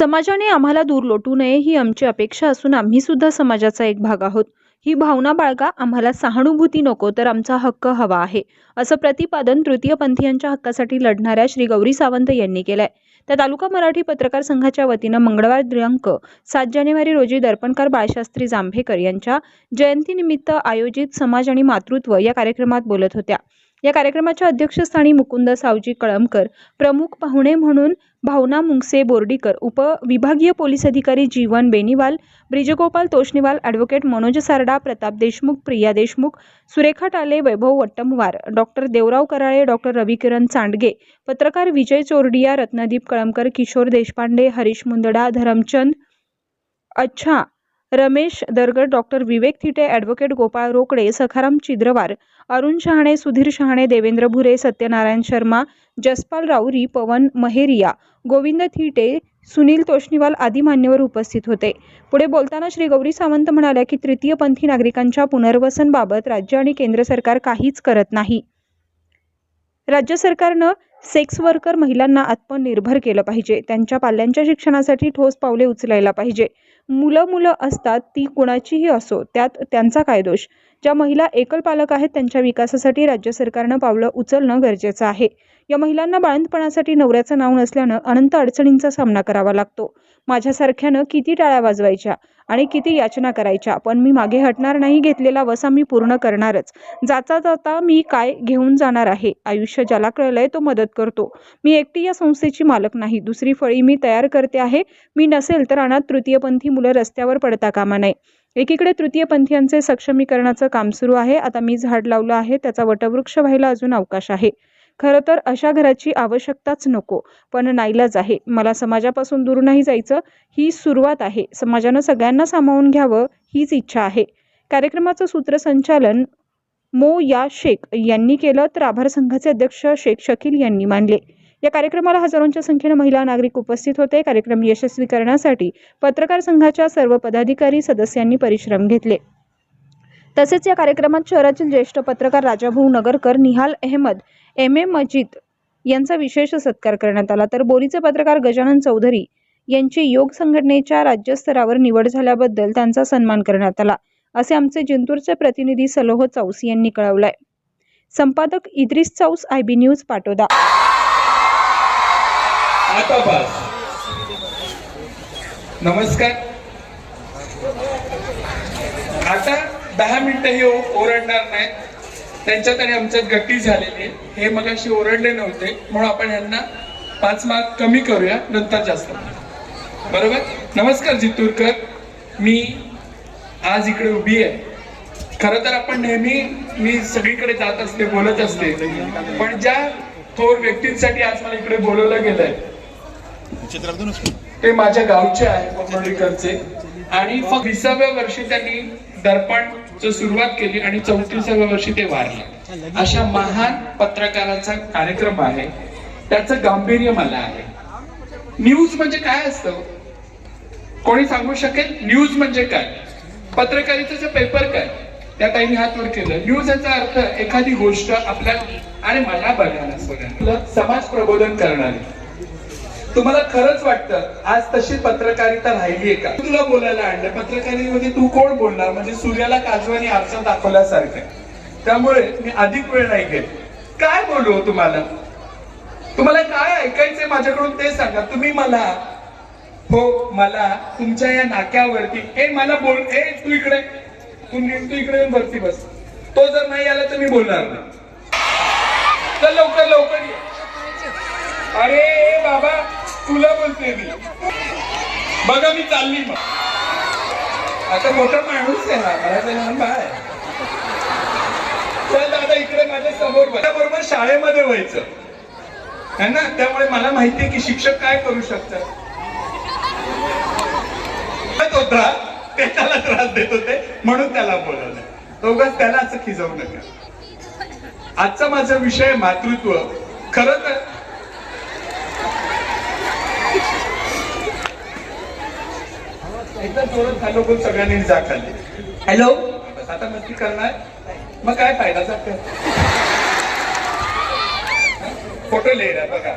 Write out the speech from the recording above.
समाजाने आम्हाला दूर लोटू नये ही आमची अपेक्षा असून आम्ही सुद्धा समाजाचा एक भाग आहोत. ही भावना बाळगा आम्हाला सहानुभूती नको तर आमचा हक्क हवा आहे असं प्रतिपादन तृतीयपंथीयांच्या हक्कासाठी लढणाऱ्या श्री गौरी सावंत यांनी केलंय. त्या तालुका मराठी पत्रकार संघाच्या वतीनं मंगळवार दिनांक सात जानेवारी रोजी दर्पणकार बाळशास्त्री जांभेकर यांच्या जयंतीनिमित्त आयोजित समाज आणि मातृत्व या कार्यक्रमात बोलत होत्या. या कार्यक्रमाच्या अध्यक्षस्थानी मुकुंद सावजी कळमकर प्रमुख पाहुणे म्हणून भावना मुंगसे बोर्डीकर उपविभागीय पोलीस अधिकारी Jeevan Beniwal Brijgopal Toshniwal advocate Manoj Sarda Pratap Deshmukh Priya Deshmukh Surekha Tale Vaibhav Vattamwar doctor Devrao Karale doctor Ravikiran Chandge पत्रकार विजय चोरडिया रत्नदीप कळमकर किशोर देशपांडे हरीश मुंदडा धरमचंद अच्छा रमेश दरगड डॉक्टर विवेक थिटे ॲडव्होकेट गोपाळ रोकडे सखाराम चिद्रवार अरुण शहाणे सुधीर शहाणे देवेंद्र भुरे सत्यनारायण शर्मा जसपाल राऊरी पवन महेरिया गोविंद थिटे सुनील तोष्णीवाल आदी मान्यवर उपस्थित होते. पुढे बोलताना श्री गौरी सावंत म्हणाल्या की तृतीयपंथी नागरिकांच्या पुनर्वसनबाबत राज्य आणि केंद्र सरकार काहीच करत नाही. राज्य सरकारनं सेक्स वर्कर महिलांना आत्मनिर्भर केलं पाहिजे. त्यांच्या पाल्यांच्या शिक्षणासाठी ठोस पावले उचलायला पाहिजे. मुलं मुलं असतात ती कुणाचीही असो त्यात त्यांचा काय दोष? ज्या महिला एकल पालक आहेत त्यांच्या विकासासाठी राज्य सरकारनं पावलं उचलणं गरजेचं आहे. या महिलांना बाळंतपणासाठी नवऱ्याचं नाव नसल्यानं अनंत अडचणींचा सामना करावा लागतो. माझ्यासारख्यानं किती टाळ्या वाजवायच्या आणि किती याचना करायच्या पण मी मागे हटणार नाही घेतलेला वसा मी पूर्ण करणारच. जाता जाता मी काय घेऊन जाणार आहे? आयुष्य ज्याला कळलंय तो मदत करतो. मी एकटी या संस्थेची मालक नाही. दुसरी फळी मी तयार करते आहे. मी नसेल तर अनाथ तृतीयपंथी मुलं रस्त्यावर पडता कामा नये. एकीकडे तृतीयपंथीयांचे सक्षमीकरणाचं काम सुरू आहे. आता मी झाड लावलं आहे. त्याचा वटवृक्ष व्हायला अजून अवकाश आहे. खरं तर अशा घराची आवश्यकताच नको. पण नाईलाज आहे. मला समाजापासून दूर नाही जायचं. ही सुरुवात आहे. समाजानं सगळ्यांना सामावून घ्यावं हीच इच्छा आहे. कार्यक्रमाचं सूत्रसंचालन मो या शेख यांनी केलं तर आभार संघाचे अध्यक्ष शेख शकील यांनी मानले. या कार्यक्रमाला हजारोंच्या संख्येनं महिला नागरिक उपस्थित होते. कार्यक्रम यशस्वी करण्यासाठी पत्रकार संघाच्या सर्व पदाधिकारी सदस्यांनी परिश्रम घेतले. तसेच या कार्यक्रमात शहरातील ज्येष्ठ पत्रकार राजाभाऊ नगरकर निहाल अहमद एम ए मजिद यांचा विशेष सत्कार करण्यात आला. तर बोरीचे पत्रकार गजानन चौधरी यांची योग संघटनेच्या राज्यस्तरावर निवड झाल्याबद्दल त्यांचा सन्मान करण्यात आला. असे आमचे जिंतूरचे प्रतिनिधी सलोह चौस यांनी कळवलंय. संपादक Idris Chaus I B news Patoda. नमस्कार. आता दहा मिनिटं हे ओ- ओरडणार नाहीत. त्यांच्यात आणि आमच्यात गट्टी झालेली आहे. हे मगाशी ओरडले नव्हते. म्हणून आपण यांना पाच मार्क कमी करूया नंतर जास्त बरोबर? नमस्कार जितूरकर. मी आज इकडे उभी आहे. खरं तर आपण नेहमी मी सगळीकडे जात असते बोलत असते. पण ज्या थोर व्यक्तींसाठी आज मला इकडे बोलवलं गेलंय ते माझ्या गावचे आहे आणि फक्त विसाव्या वर्षी त्यांनी दर्पण सुरुवात केली आणि चौतीसाव्या वर्षी ते वारले. अशा महान पत्रकाराचा कार्यक्रम आहे. त्याचं गांभीर्य मला आहे. न्यूज म्हणजे काय असतं? कोणी सांगू शकेल? न्यूज म्हणजे काय? पत्रकारितेचं पेपर काय? त्या ताईने हात वर केलं. न्यूज याचा अर्थ एखादी गोष्ट आपल्या आणि मला बघायला सोडायला. समाज प्रबोधन करणारी. तुम्हाला खरंच वाटतं आज तशी पत्रकारिता राहिलीये का? तुला बोलायला आणलं. पत्रकारितेमध्ये तू कोण बोलणार? म्हणजे सूर्याला काजवानी आरसा दाखवल्यासारखं. त्यामुळे मी अधिक वेळ नाही घेत. काय बोलू हो तुम्हाला? तुम्हाला काय ऐकायचंय माझ्याकडून ते सांगा. तुम्ही मला हो मला तुमच्या या नाक्यावरती ए मला बोल ए तू इकडे. तू तू इकडे येऊन वरती बस. तो जर नाही आला तर मी बोलणार नाही. चल लवकर लवकर ये. अरे बाबा तुला बोलते मी. बघा मी चालली मग. आता मोठा माणूस आहे हा मला लहान बाळ चल दादा इकडे माझ्यासमोर बरोबर शाळेमध्ये व्हायचं. है ना? त्यामुळे मला माहिती आहे की शिक्षक काय करू शकतात. तो त्रास ते त्याला त्रास देत होते म्हणून त्याला बोलवलं. दोघच त्याला असं खिजवू नका. आजचा माझा विषय मातृत्व. खर तर एकदा जोरात हॅलो बोल सगळ्यांनी जा खाली हॅलो? आता मस्ती करणार? मग काय फायदा सांगते फोटो लिहिला बघा.